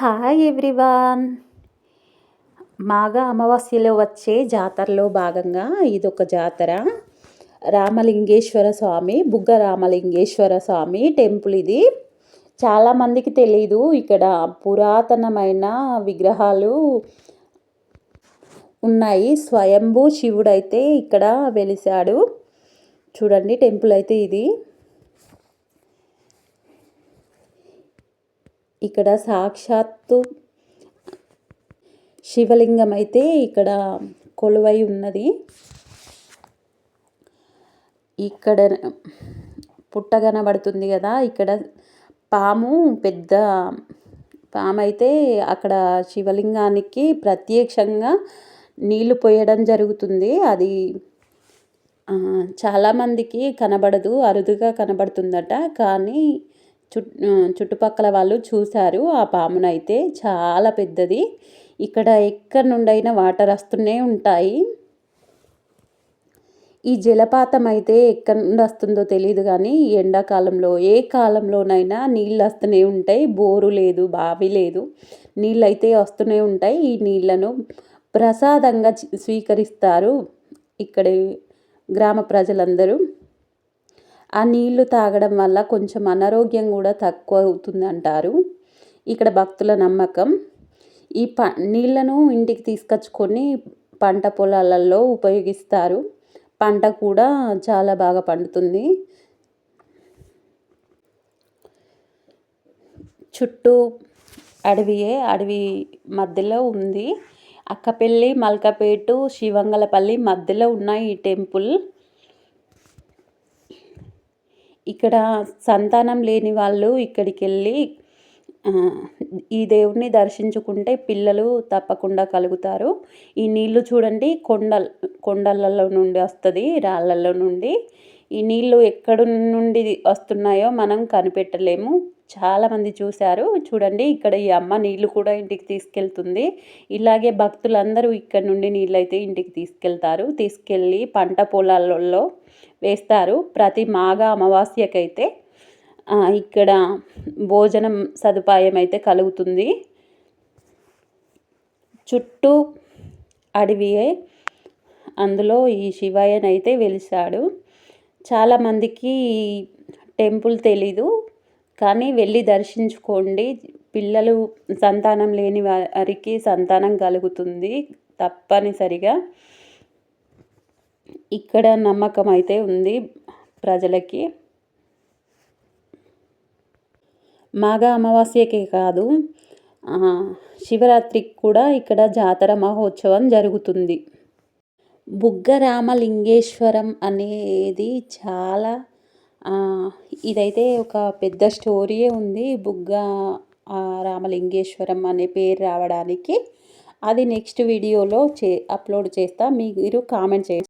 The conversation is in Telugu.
హాయ్ ఎవ్రీవాన్ మాఘ అమావాస్యలో వచ్చే జాతరలో భాగంగా ఇదొక జాతర. రామలింగేశ్వర స్వామి బుగ్గ రామలింగేశ్వర స్వామి టెంపుల్ ఇది. చాలామందికి తెలీదు ఇక్కడ పురాతనమైన విగ్రహాలు ఉన్నాయి. స్వయంభూ శివుడైతే ఇక్కడ వెలిశాడు. చూడండి టెంపుల్ అయితే ఇది. ఇక్కడ సాక్షాత్తు శివలింగం అయితే ఇక్కడ కొలువై ఉన్నది. ఇక్కడ పుట్ట కనబడుతుంది కదా ఇక్కడ పాము పెద్ద పాము అయితే అక్కడ శివలింగానికి ప్రత్యక్షంగా నీళ్ళు పోయడం జరుగుతుంది. అది చాలామందికి కనబడదు అరుదుగా కనబడుతుందట. కానీ చుట్టుపక్కల వాళ్ళు చూశారు. ఆ పామునైతే చాలా పెద్దది. ఇక్కడ ఎక్కడి నుండైనా వాటర్ వస్తూనే ఉంటాయి. ఈ జలపాతం అయితే ఎక్కడి నుండి వస్తుందో తెలియదు కానీ ఎండాకాలంలో ఏ కాలంలోనైనా నీళ్ళు వస్తూనే ఉంటాయి. బోరు లేదు బావి లేదు. నీళ్ళు అయితే వస్తూనే ఉంటాయి. ఈ నీళ్ళను ప్రసాదంగా స్వీకరిస్తారు ఇక్కడ గ్రామ ప్రజలందరూ. ఆ నీళ్ళు తాగడం వల్ల కొంచెం అనారోగ్యం కూడా తక్కువ అవుతుంది అంటారు ఇక్కడ భక్తుల నమ్మకం ఈ ప నీళ్ళను ఇంటికి తీసుకొచ్చుకొని పంట పొలాలలో ఉపయోగిస్తారు. పంట కూడా చాలా బాగా పండుతుంది. చుట్టూ అడవియే అడవి మధ్యలో ఉంది. అక్కపల్లి మల్కపేటు శివంగలపల్లి మధ్యలో ఉన్నాయి ఈ టెంపుల్. ఇక్కడ సంతానం లేని వాళ్ళు ఇక్కడికి వెళ్ళి ఈ దేవుణ్ణి దర్శించుకుంటే పిల్లలు తప్పకుండా కలుగుతారు. ఈ నీళ్ళు చూడండి కొండ కొండలలో నుండి వస్తుంది రాళ్ళల్లో నుండి. ఈ నీళ్ళు ఎక్కడి నుండి వస్తున్నాయో మనం కనిపెట్టలేము. చాలామంది చూశారు. చూడండి ఇక్కడ ఈ అమ్మ నీళ్ళు కూడా ఇంటికి తీసుకెళ్తుంది. ఇలాగే భక్తులందరూ ఇక్కడ నుండి నీళ్ళు అయితే ఇంటికి తీసుకెళ్తారు. తీసుకెళ్ళి పంట పొలాలలో వేస్తారు. ప్రతి మాఘ అమావాస్యకైతే ఇక్కడ భోజనం సదుపాయం అయితే కలుగుతుంది. చుట్టూ అడవియే అందులో ఈ శివయ్యనైతే వెలిశాడు. చాలామందికి టెంపుల్ తెలీదు. కానీ వెళ్ళి దర్శించుకోండి. పిల్లలు సంతానం లేని వారికి సంతానం కలుగుతుంది తప్పనిసరిగా. ఇక్కడ నమ్మకం అయితే ఉంది ప్రజలకి. మాఘ అమావాస్యకే కాదు శివరాత్రికి కూడా ఇక్కడ జాతర మహోత్సవం జరుగుతుంది. బుగ్గరామలింగేశ్వరం అనేది చాలా ఇదైతే ఒక పెద్ద స్టోరీయే ఉంది. బుగ్గ రామలింగేశ్వరం అనే పేరు రావడానికి. అది నెక్స్ట్ వీడియోలో చే అప్లోడ్ చేస్తా. మీరు కామెంట్ చేయండి.